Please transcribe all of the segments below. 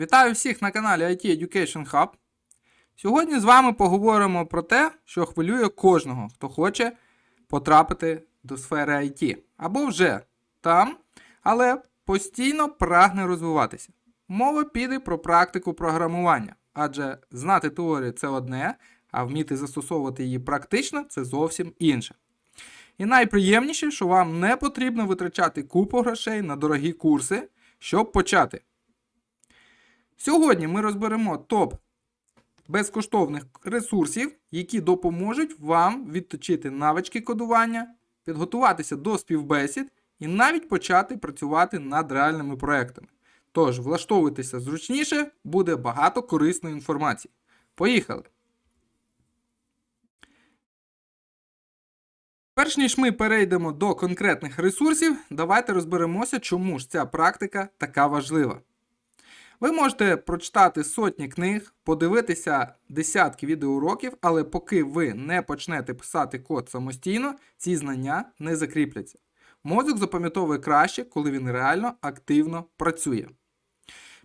Вітаю всіх на каналі IT Education Hub. Сьогодні з вами поговоримо про те, що хвилює кожного, хто хоче потрапити до сфери IT. Або вже там, але постійно прагне розвиватися. Мова піде про практику програмування, адже знати теорію це одне, а вміти застосовувати її практично це зовсім інше. І найприємніше, що вам не потрібно витрачати купу грошей на дорогі курси, щоб почати. Сьогодні ми розберемо топ безкоштовних ресурсів, які допоможуть вам відточити навички кодування, підготуватися до співбесід і навіть почати працювати над реальними проектами. Тож, влаштовуйтеся зручніше, буде багато корисної інформації. Поїхали! Перш ніж ми перейдемо до конкретних ресурсів, давайте розберемося, чому ж ця практика така важлива. Ви можете прочитати сотні книг, подивитися десятки відеоуроків, але поки ви не почнете писати код самостійно, ці знання не закріпляться. Мозок запам'ятовує краще, коли він реально активно працює.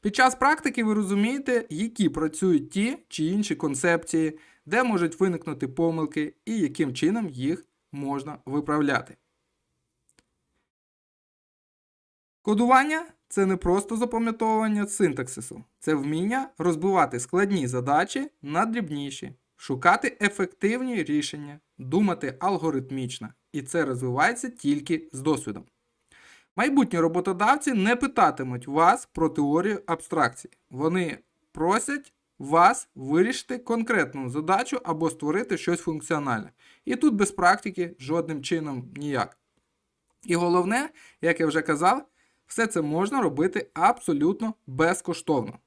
Під час практики ви розумієте, які працюють ті чи інші концепції, де можуть виникнути помилки і яким чином їх можна виправляти. Кодування це не просто запам'ятовування синтаксису, це вміння розбивати складні задачі на дрібніші, шукати ефективні рішення, думати алгоритмічно, і це розвивається тільки з досвідом. Майбутні роботодавці не питатимуть вас про теорію абстракції. Вони просять вас вирішити конкретну задачу або створити щось функціональне. І тут без практики жодним чином ніяк. І головне, як я вже казав, все це можна робити абсолютно безкоштовно.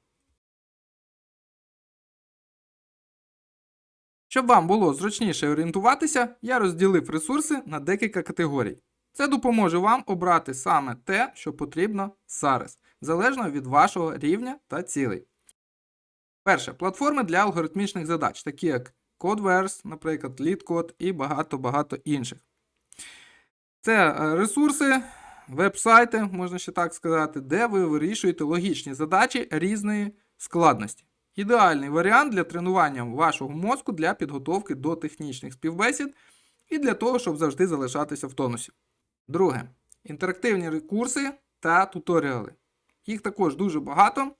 Щоб вам було зручніше орієнтуватися, я розділив ресурси на декілька категорій. Це допоможе вам обрати саме те, що потрібно зараз, залежно від вашого рівня та цілей. Перше платформи для алгоритмічних задач, такі як Codeverse, наприклад, LeetCode і багато-багато інших. Це е, ресурси, веб-сайти, можна ще так сказати, де ви вирішуєте логічні задачі різної складності. Ідеальний варіант для тренування вашого мозку для підготовки до технічних співбесід і для того, щоб завжди залишатися в тонусі. Друге. Інтерактивні курси та туторіали. Їх також дуже багато.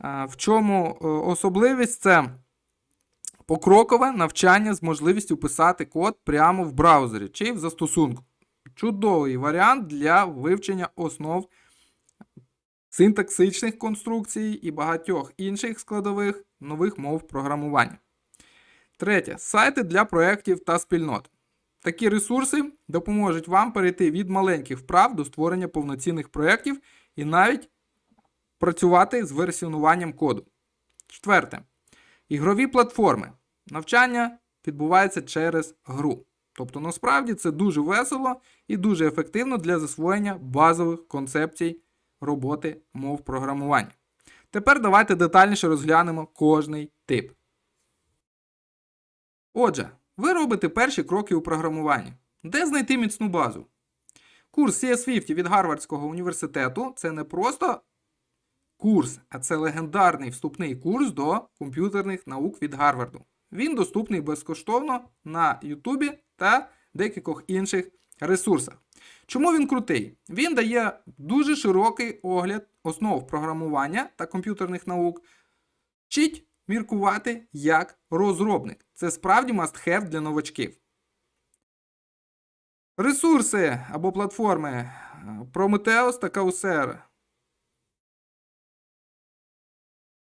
В чому е, особливість це покрокове навчання з можливістю писати код прямо в браузері чи в застосунку. Чудовий варіант для вивчення основ синтаксичних конструкцій і багатьох інших складових нових мов програмування. Третє. Сайти для проєктів та спільнот. Такі ресурси допоможуть вам перейти від маленьких вправ до створення повноцінних проєктів і навіть працювати з версіонуванням коду. Четверте. Ігрові платформи. Навчання відбувається через гру. Тобто, насправді це дуже весело і дуже ефективно для засвоєння базових концепцій роботи мов програмування. Тепер давайте детальніше розглянемо кожний тип. Отже, ви робите перші кроки у програмуванні. Де знайти міцну базу? Курс CS50 від Гарвардського університету це не просто курс, а це легендарний вступний курс до комп'ютерних наук від Гарварду. Він доступний безкоштовно на Ютубі та декількох інших ресурсах. Чому він крутий? Він дає дуже широкий огляд основ програмування та комп'ютерних наук. Вчить міркувати як розробник. Це справді must-have для новачків. Ресурси або платформи Prometheus та Coursera.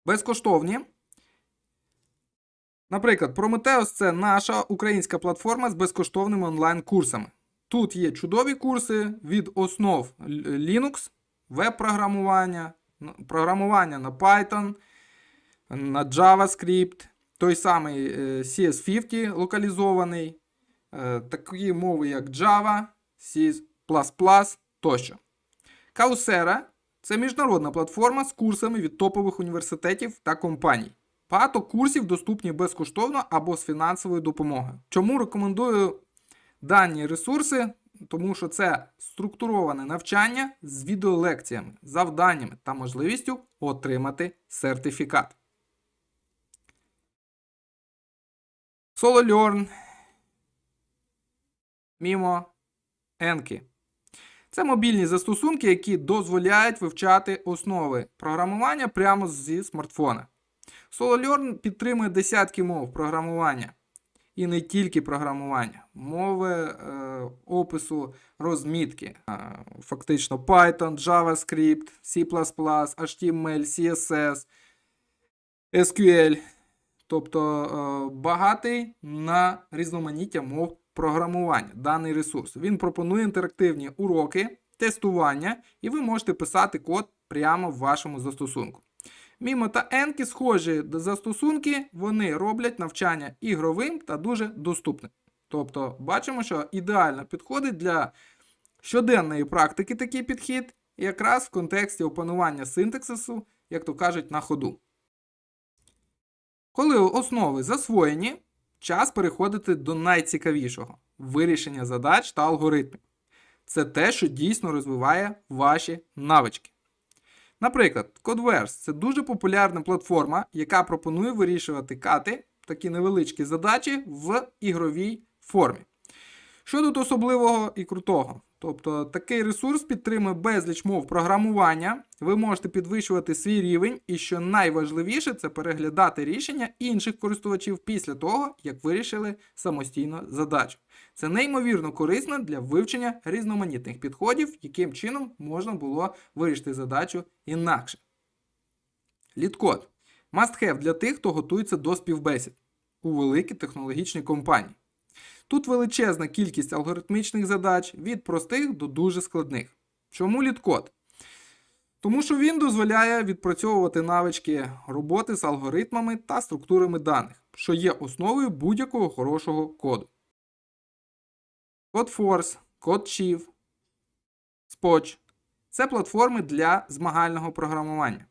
Безкоштовні. Наприклад, Prometheus це наша українська платформа з безкоштовними онлайн-курсами. Тут є чудові курси від основ Linux, веб-програмування, програмування на Python, на JavaScript, той самий CS50 локалізований, такі мови, як Java, C тощо. Coursera – це міжнародна платформа з курсами від топових університетів та компаній. Багато курсів доступні безкоштовно або з фінансовою допомогою. Чому рекомендую дані ресурси тому що це структуроване навчання з відеолекціями, завданнями та можливістю отримати сертифікат. SoloLearn, Mimo, Enki. Це мобільні застосунки, які дозволяють вивчати основи програмування прямо зі смартфона. SoloLearn підтримує десятки мов програмування. І не тільки програмування, мови е, опису розмітки. Е, фактично Python, JavaScript, C, HTML, CSS, SQL. Тобто е, багатий на різноманіття мов програмування даний ресурс. Він пропонує інтерактивні уроки, тестування, і ви можете писати код прямо в вашому застосунку. Мімо та Енкі схожі застосунки, вони роблять навчання ігровим та дуже доступним. Тобто, бачимо, що ідеально підходить для щоденної практики такий підхід, якраз в контексті опанування синтаксису, як то кажуть, на ходу. Коли основи засвоєні, час переходити до найцікавішого вирішення задач та алгоритмів. Це те, що дійсно розвиває ваші навички. Наприклад, Codeverse це дуже популярна платформа, яка пропонує вирішувати кати, такі невеличкі задачі в ігровій формі. Що тут особливого і крутого? Тобто такий ресурс підтримує безліч мов програмування, ви можете підвищувати свій рівень, і що найважливіше, це переглядати рішення інших користувачів після того, як вирішили самостійно задачу. Це неймовірно корисно для вивчення різноманітних підходів, яким чином можна було вирішити задачу інакше. Лідкод must have для тих, хто готується до співбесід у великій технологічній компанії. Тут величезна кількість алгоритмічних задач від простих до дуже складних. Чому лідкод? Тому що він дозволяє відпрацьовувати навички роботи з алгоритмами та структурами даних, що є основою будь-якого хорошого коду. CodeForce, CodeChief, Spotch це платформи для змагального програмування.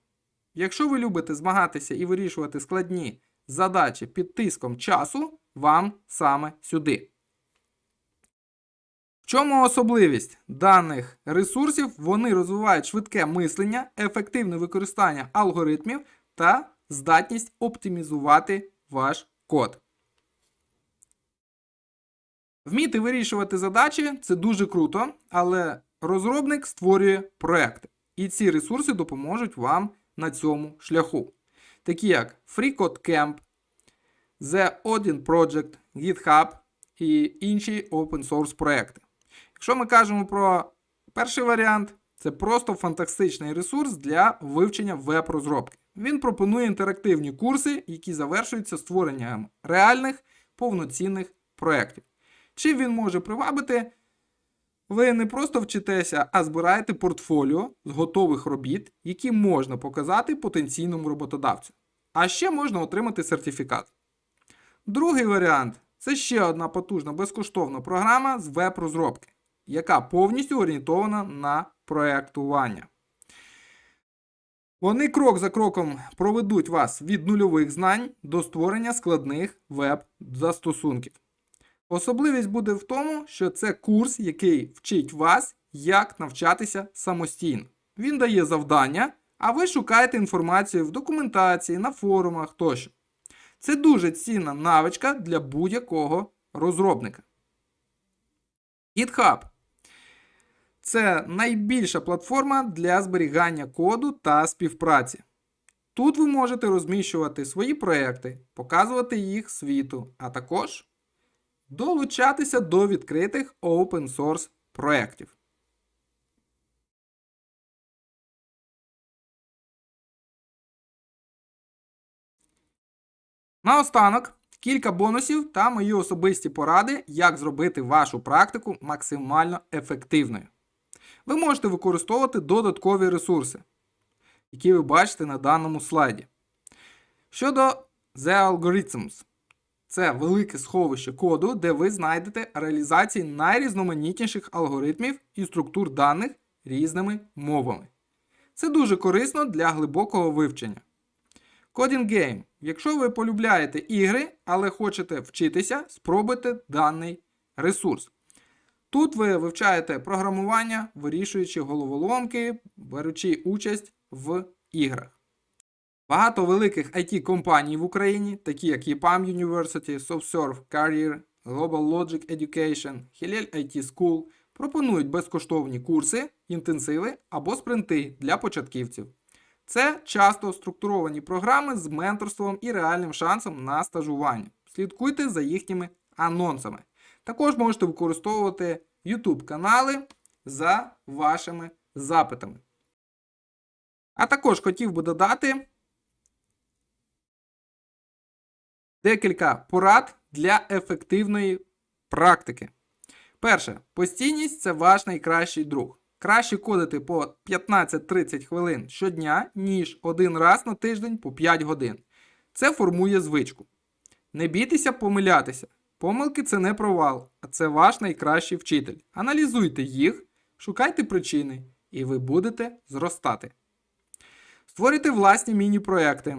Якщо ви любите змагатися і вирішувати складні задачі під тиском часу, вам саме сюди. В чому особливість даних ресурсів? Вони розвивають швидке мислення, ефективне використання алгоритмів та здатність оптимізувати ваш код. Вміти вирішувати задачі це дуже круто, але розробник створює проекти. І ці ресурси допоможуть вам на цьому шляху. Такі як FreeCodeCamp, The Odin Project, GitHub і інші open source проекти. Якщо ми кажемо про перший варіант, це просто фантастичний ресурс для вивчення веб-розробки. Він пропонує інтерактивні курси, які завершуються створенням реальних повноцінних проєктів. Чим він може привабити? Ви не просто вчитеся, а збираєте портфоліо з готових робіт, які можна показати потенційному роботодавцю. А ще можна отримати сертифікат. Другий варіант це ще одна потужна безкоштовна програма з веб-розробки, яка повністю орієнтована на проєктування. Вони крок за кроком проведуть вас від нульових знань до створення складних веб-застосунків. Особливість буде в тому, що це курс, який вчить вас, як навчатися самостійно. Він дає завдання, а ви шукаєте інформацію в документації, на форумах тощо. Це дуже цінна навичка для будь-якого розробника. GitHub це найбільша платформа для зберігання коду та співпраці. Тут ви можете розміщувати свої проекти, показувати їх світу, а також долучатися до відкритих open source проєктів. Наостанок кілька бонусів та мої особисті поради, як зробити вашу практику максимально ефективною. Ви можете використовувати додаткові ресурси, які ви бачите на даному слайді. Щодо The Algorithms, це велике сховище коду, де ви знайдете реалізації найрізноманітніших алгоритмів і структур даних різними мовами. Це дуже корисно для глибокого вивчення. Coding Game. Якщо ви полюбляєте ігри, але хочете вчитися, спробуйте даний ресурс. Тут ви вивчаєте програмування, вирішуючи головоломки, беручи участь в іграх. Багато великих IT компаній в Україні, такі як EPAM University, SoftServe Career, Global Logic Education, Hillel IT School, пропонують безкоштовні курси, інтенсиви або спринти для початківців. Це часто структуровані програми з менторством і реальним шансом на стажування. Слідкуйте за їхніми анонсами. Також можете використовувати YouTube канали за вашими запитами. А також хотів би додати декілька порад для ефективної практики. Перше, постійність це ваш найкращий друг. Краще кодити по 15-30 хвилин щодня, ніж один раз на тиждень по 5 годин. Це формує звичку. Не бійтеся помилятися. Помилки це не провал, а це ваш найкращий вчитель. Аналізуйте їх, шукайте причини, і ви будете зростати. Створюйте власні міні-проекти.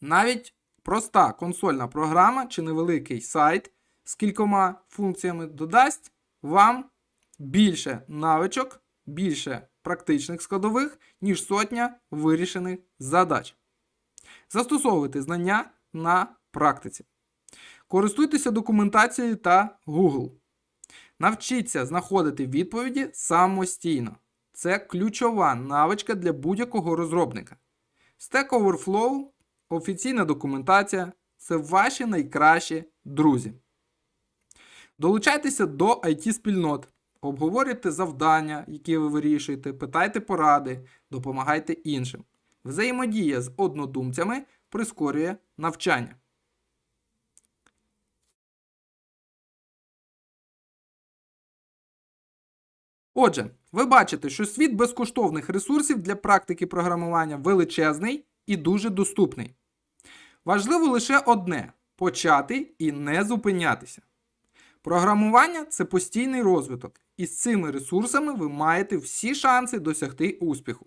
Навіть проста консольна програма чи невеликий сайт з кількома функціями додасть вам більше навичок, більше практичних складових, ніж сотня вирішених задач. Застосовуйте знання на практиці. Користуйтеся документацією та Google. Навчіться знаходити відповіді самостійно. Це ключова навичка для будь-якого розробника. Stack Overflow, офіційна документація це ваші найкращі друзі. Долучайтеся до IT-спільнот, обговорюйте завдання, які ви вирішуєте, питайте поради, допомагайте іншим. Взаємодія з однодумцями прискорює навчання. Отже, ви бачите, що світ безкоштовних ресурсів для практики програмування величезний і дуже доступний. Важливо лише одне почати і не зупинятися. Програмування це постійний розвиток, і з цими ресурсами ви маєте всі шанси досягти успіху.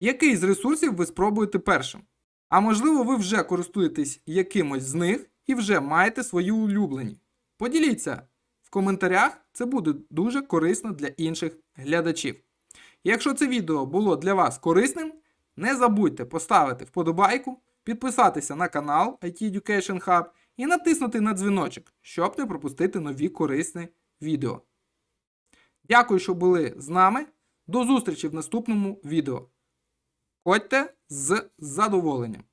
Який з ресурсів ви спробуєте першим? А можливо, ви вже користуєтесь якимось з них і вже маєте свої улюблені. Поділіться в коментарях, це буде дуже корисно для інших глядачів. Якщо це відео було для вас корисним, не забудьте поставити вподобайку, підписатися на канал IT Education Hub і натиснути на дзвіночок, щоб не пропустити нові корисні відео. Дякую, що були з нами. До зустрічі в наступному відео. Ходьте з задоволенням!